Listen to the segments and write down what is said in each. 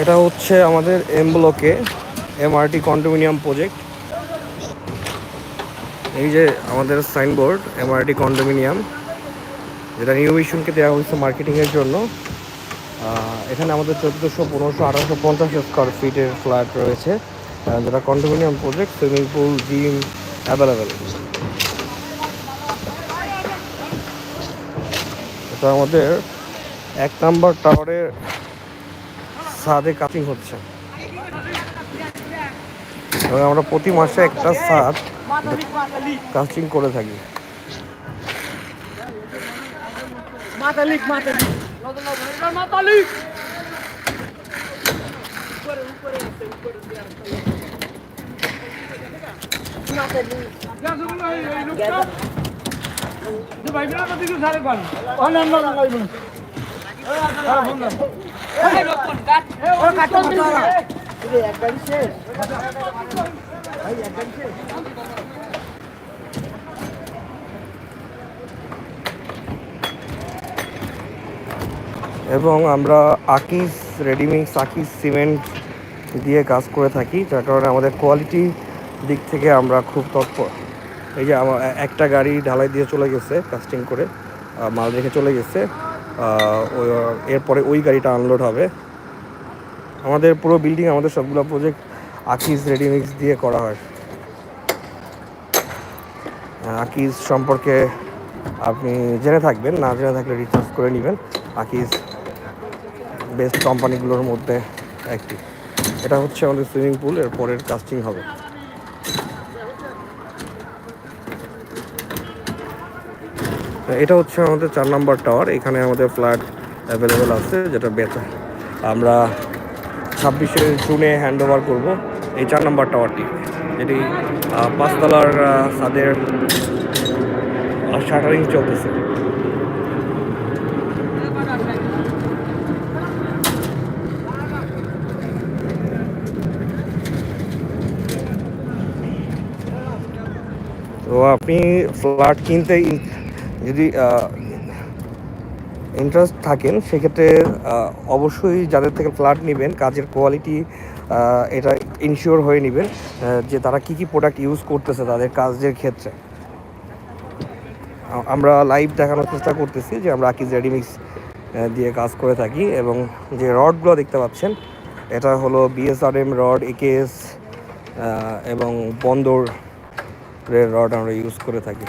এটা হচ্ছে আমাদের এম ব্লকে এমআরটি কন্ডোমিনিয়াম প্রজেক্ট এই যে আমাদের সাইনবোর্ড এমআরটি কন্ডোমিনিয়াম যেটা নিউ মিশনকে দেওয়া হয়েছে মার্কেটিংয়ের জন্য। এখানে আমাদের চোদ্দোশো, পনেরোশো, আঠারোশো, পঞ্চাশ স্কোয়ার ফিটের ফ্ল্যাট রয়েছে। যেটা condominium project swimming pool gym available এটা আমাদের এক নাম্বার টাওয়ারের ছাদে কাটিং হচ্ছে। আমরা প্রতি মাসে একটা ছাদ কাস্টিং করে থাকি। মাতালিক মাতালিক। মাতালিক। ভাই বিনা কত কিছু সারে পান। এবং আমরা আকিস রেডিমিক্স আকিস সিমেন্ট দিয়ে কাজ করে থাকি, যার কারণে আমাদের কোয়ালিটি দিক থেকে আমরা খুব তৎপর। এই যে আমার একটা গাড়ি ঢালাই দিয়ে চলে গেছে কাস্টিং করে মাল রেখে চলে গেছে। এরপরে ওই গাড়িটা আনলোড হবে। আমাদের পুরো বিল্ডিং আমাদের সবগুলো প্রজেক্ট আকিস রেডিমিক্স দিয়ে করা হয়। আহ, আকিস সম্পর্কে আপনি জেনে থাকবেন না জেনে থাকলে রিচার্জ করে নেবেন। আকিস বেস্ট কোম্পানিগুলোর মধ্যে একটি। এটা হচ্ছে আমাদের সুইমিং পুল এর পরের কাস্টিং হবে। এটা হচ্ছে আমাদের চার নাম্বার টাওয়ার এখানে আমাদের ফ্ল্যাট অ্যাভেলেবেল আছে, যেটা বেচা। আমরা ছাব্বিশে জুনে হ্যান্ড ওভার করব এই চার নাম্বার টাওয়ারটি যেটি পাঁচতলার ছাদের শাটারিং চলতেছে। তো আপনি ফ্ল্যাট কিনতে যদি ইন্টারেস্ট থাকেন, সেক্ষেত্রে অবশ্যই যাদের থেকে ফ্ল্যাট নেবেন, কাজের কোয়ালিটি এটা ইনশিওর হয়ে নেবেন যে তারা কি কি প্রোডাক্ট ইউজ করতেছে তাদের কাজের ক্ষেত্রে। আমরা লাইভ দেখানোর চেষ্টা করতেছি যে আমরা আকিজ রেডিমিক্স দিয়ে কাজ করে থাকি এবং যে রডগুলো দেখতে পাচ্ছেন, এটা হলো বিএসআরএম রড একেএস এবং বন্দরের রড আমরা ইউজ করে থাকি।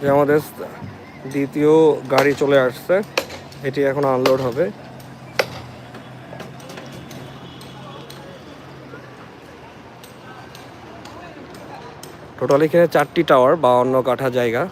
যে আমাদের দ্বিতীয় গাড়ি চলে আসছে, এটি এখন আনলোড হবে। টোটালি এখানে চারটি টাওয়ার বা অন্য কাঠা জায়গা।